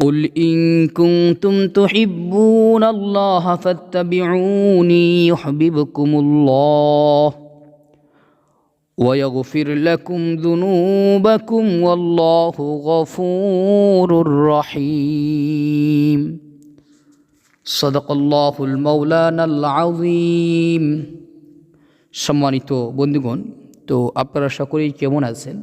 قل إن كنتم تحبون الله فاتبعوني يحببكم الله ويغفر لكم ذنوبكم والله غفور رحيم صدق الله المولانا العظيم সম্মানিত বন্ধুগণ তো আপনারা সকলেই কেমন আছেন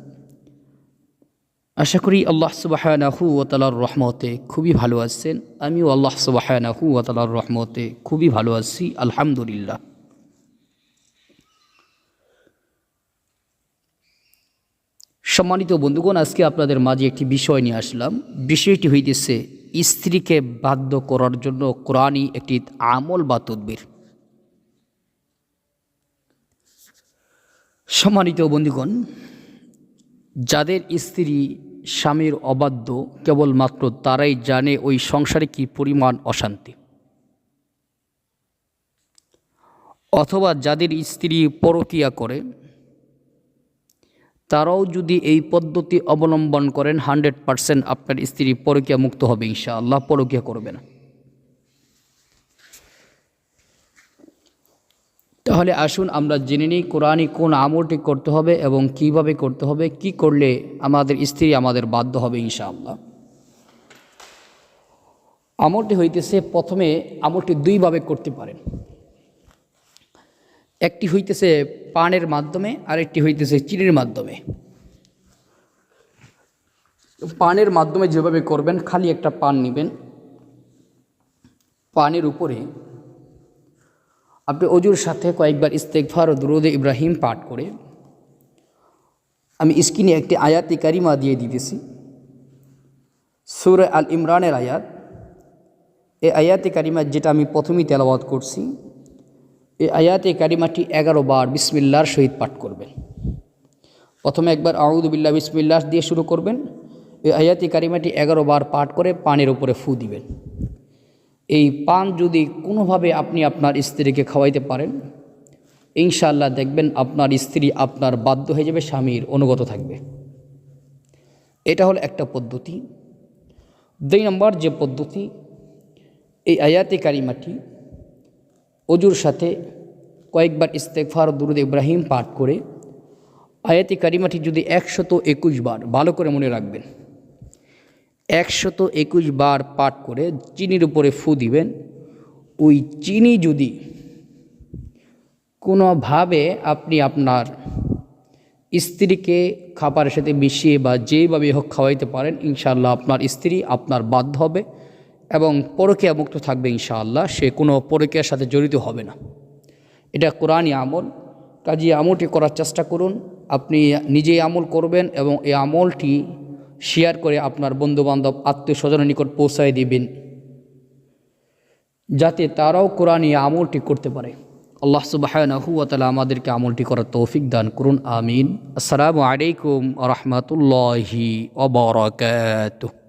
আশা করি আল্লাহ সুবাহানাহু ও তালার রহমতে খুবই ভালো আছেন। আমিও আল্লাহ সুবাহানাহু ও তালার রহমতে খুবই ভালো আছি, আলহামদুলিল্লাহ। সম্মানিত বন্ধুগণ, আজকে আপনাদের মাঝে একটি বিষয় নিয়ে আসলাম। বিষয়টি হইতেছে, স্ত্রীকে বাধ্য করার জন্য কোরআনই একটি আমল বা তদ্বির। সম্মানিত বন্ধুগণ যাদের স্ত্রী, স্বামীর অবাধ্য, কেবলমাত্র তারাই জানে ওই সংসারে কি পরিমাণ অশান্তি। অথবা যাদের স্ত্রী পরকিয়া করে, তারাও যদি এই পদ্ধতি অবলম্বন করেন হান্ড্রেড পারসেন্ট আপনার স্ত্রী পরকিয়া মুক্ত হবে ইনশাআল্লাহ, পরকিয়া করবে না। তাহলে আসুন আমরা জেনে নিই কোরআনই কোন আমলটি করতে হবে এবং কীভাবে করতে হবে, কি করলে আমাদের স্ত্রী আমাদের বাধ্য হবে ইনশাআল্লাহ। আমলটি হইতেছে প্রথমে আমলটি দুইভাবে করতে পারেন। একটি হইতেছে পানের মাধ্যমে, আরেকটি হইতেছে চিনির মাধ্যমে। পানের মাধ্যমে যেভাবে করবেন, খালি একটা পান নেবেন। পানের উপরে আপনি অজুর সাথে কয়েকবার ইস্তেকফার ও দুরুদে ইব্রাহিম পাঠ করে আমি স্ক্রিনে একটি আয়াতি কারিমা দিয়ে দিতেছি। সুর আল ইমরানের আয়াত। এই আয়াতি কারিমা যেটা আমি প্রথমেই তেলাবাদ করছি এই আয়াতে কারিমাটি এগারো বার বিসমিল্লার সহিত পাঠ করবেন। প্রথমে একবার আউদুবিল্লা বিসমিল্লাহ দিয়ে শুরু করবেন। এই আয়াতি কারিমাটি এগারো বার পাঠ করে পানের উপরে ফু দিবেন। এই পান যদি কোনোভাবে আপনি আপনার স্ত্রীকে খাওয়াইতে পারেন, ইনশাআল্লাহ দেখবেন আপনার স্ত্রী আপনার বাধ্য হয়ে যাবে স্বামীর অনুগত থাকবে। এটা হলো একটা পদ্ধতি। দুই নম্বর যে পদ্ধতি, এই আয়াতি কারিমাটি অজুর সাথে কয়েকবার ইস্তেকফার দুরুদ ইব্রাহিম পাঠ করে, আয়াতি কারিমাটি যদি একশত একুশ বার, ভালো করে মনে রাখবেন। একশত একুশ বার পাঠ করে চিনির উপরে ফু দিবেন। ওই চিনি যদি কোনোভাবে আপনি আপনার স্ত্রীকে খাবারের সাথে মিশিয়ে বা যেভাবে হোক খাওয়াইতে পারেন, ইনশাআল্লাহ আপনার স্ত্রী আপনার বাধ্য হবে এবং পরকিয়া মুক্ত থাকবে ইনশাআল্লাহ, সে কোনো পরকিয়ার সাথে জড়িত হবে না। এটা কোরআনই আমল। কাজে আমলটি করার চেষ্টা করুন। আপনি নিজেই আমল করবেন এবং এই আমলটি শেয়ার করে আপনার বন্ধুবান্ধব আত্মীয় স্বজনের নিকট পৌঁছায় দিবেন, যাতে তারাও কোরআন আমলটি করতে পারে। আল্লাহ সুবাহ আমাদেরকে আমলটি করার তৌফিক দান করুন, আমিন। আসসালামু আলাইকুম রহমতুল্লাহি ওবরাকাতুহ